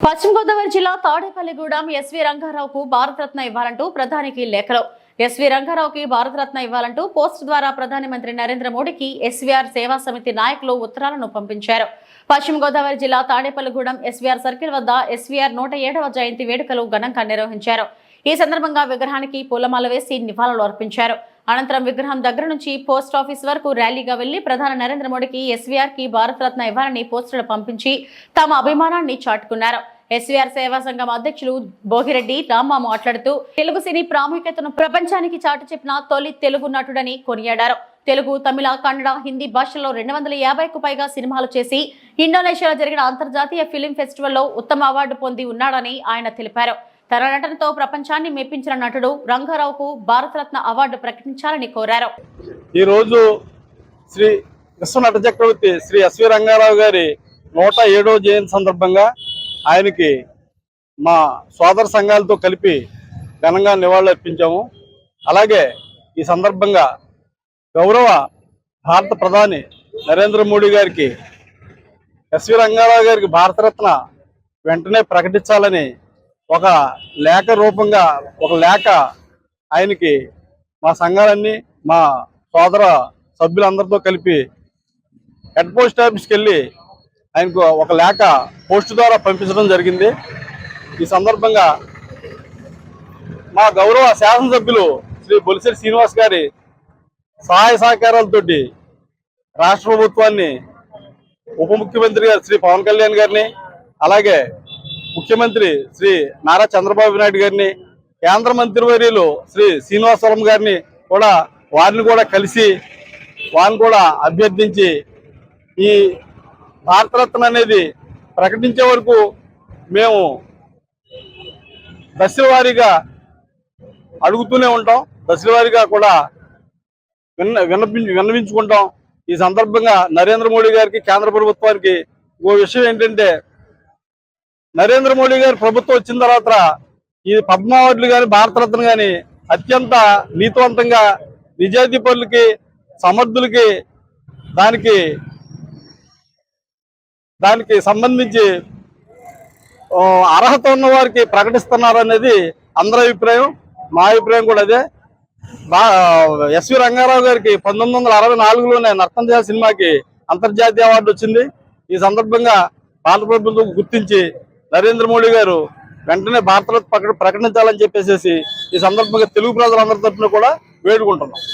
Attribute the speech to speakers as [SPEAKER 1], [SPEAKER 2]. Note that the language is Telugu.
[SPEAKER 1] పశ్చిమ గోదావరి జిల్లా తాడేపల్లిగూడెం ఎస్వి రంగారావుకు భారతరత్న ఇవ్వాలంటూ ప్రధానికి లేఖలో. ఎస్వి రంగారావుకి భారతరత్న ఇవ్వాలంటూ పోస్ట్ ద్వారా ప్రధానమంత్రి నరేంద్ర మోడీకి ఎస్వీఆర్ సేవా సమితి నాయకులు ఉత్తరాలను పంపించారు. పశ్చిమ గోదావరి జిల్లా తాడేపల్లిగూడెం ఎస్వీఆర్ సర్కిల్ వద్ద ఎస్వీఆర్ నూట ఏడవ జయంతి వేడుకలు ఘనంగా నిర్వహించారు. ఈ సందర్భంగా విగ్రహానికి పూలమాల వేసి నివాళులు అర్పించారు. అనంతరం విగ్రహం దగ్గర నుంచి పోస్ట్ ఆఫీస్ వరకు ర్యాలీగా వెళ్ళి ప్రధాని నరేంద్ర మోడీకి ఎస్వీఆర్కి భారతరత్న ఇవ్వాలని పోస్టులు పంపించి తమ అభిమానాన్ని చాటుకున్నారు. ఎస్వీఆర్ సేవా సంఘం అధ్యక్షులు భోగిరెడ్డి రామ్మ మాట్లాడుతూ తెలుగు సినీ ప్రాముఖ్యతను ప్రపంచానికి చాటు చెప్పిన తొలి తెలుగు నటుడని కొనియాడారు. తెలుగు తమిళ కన్నడ హిందీ భాషల్లో రెండు వందల యాభైకు పైగా సినిమాలు చేసి ఇండోనేషియాలో జరిగిన అంతర్జాతీయ ఫిలిం ఫెస్టివల్లో ఉత్తమ అవార్డు పొంది ఉన్నాడని ఆయన తెలిపారు. తన నటనతో ప్రపంచాన్ని మెప్పించిన నటుడు రంగారావుకు భారతరత్న అవార్డు ప్రకటించాలని కోరారు.
[SPEAKER 2] ఈ రోజు శ్రీ విశ్వ నట చక్రవర్తి శ్రీ ఎస్వి రంగారావు గారి నూట ఏడో జయంతి సందర్భంగా ఆయనకి మా సోదర సంఘాలతో కలిపి ఘనంగా నివాళులు అర్పించాము. అలాగే ఈ సందర్భంగా గౌరవ భారత ప్రధాని నరేంద్ర మోడీ గారికి ఎస్వి రంగారావు గారికి భారతరత్న వెంటనే ప్రకటించాలని ఒక లేఖ రూపంగా ఒక లేఖ ఆయనకి మా సంఘాలన్నీ మా సోదర సభ్యులందరితో కలిపి హెడ్ పోస్ట్ ఆఫీస్కి వెళ్ళి ఆయనకు ఒక లేఖ పోస్ట్ ద్వారా పంపించడం జరిగింది. ఈ సందర్భంగా మా గౌరవ శాసనసభ్యులు శ్రీ బొలిశెట్టి శ్రీనివాస్ గారి సహాయ సహకారాలతోటి రాష్ట్ర ప్రభుత్వాన్ని ఉప ముఖ్యమంత్రి గారు శ్రీ పవన్ కళ్యాణ్ గారిని అలాగే ముఖ్యమంత్రి శ్రీ నారా చంద్రబాబు నాయుడు గారిని కేంద్ర మంత్రివర్యులు శ్రీ శ్రీనివాసవరం గారిని కూడా వారిని కూడా కలిసి వారిని కూడా అభ్యర్థించి ఈ భారతరత్న అనేది ప్రకటించే వరకు మేము దశల వారీగా అడుగుతూనే ఉంటాం దశల వారీగా కూడా విన్న విన్నపి విన్నవించుకుంటాం. ఈ సందర్భంగా నరేంద్ర మోడీ గారికి కేంద్ర ప్రభుత్వానికి ఓ విషయం ఏంటంటే నరేంద్ర మోడీ గారి ప్రభుత్వం వచ్చిన తర్వాత ఈ పద్మ అవార్డులు కానీ భారతరత్న కానీ అత్యంత నీతివంతంగా నిజాయితీ పనులకి సమర్థులకి దానికి దానికి సంబంధించి అర్హత ఉన్న వారికి ప్రకటిస్తున్నారు అనేది అందరి అభిప్రాయం. మా అభిప్రాయం కూడా అదే. బా ఎస్వి రంగారావు గారికి పంతొమ్మిది వందల అరవై నాలుగులోనే నర్తం సినిమాకి అంతర్జాతీయ అవార్డు వచ్చింది. ఈ సందర్భంగా భారత ప్రభుత్వం గుర్తించి నరేంద్ర మోడీ గారు వెంటనే భారతరత్న ప్రకటించాలని చెప్పేసి ఈ సందర్భంగా తెలుగు ప్రజలందరి తరఫున కూడా వేడుకుంటున్నాం.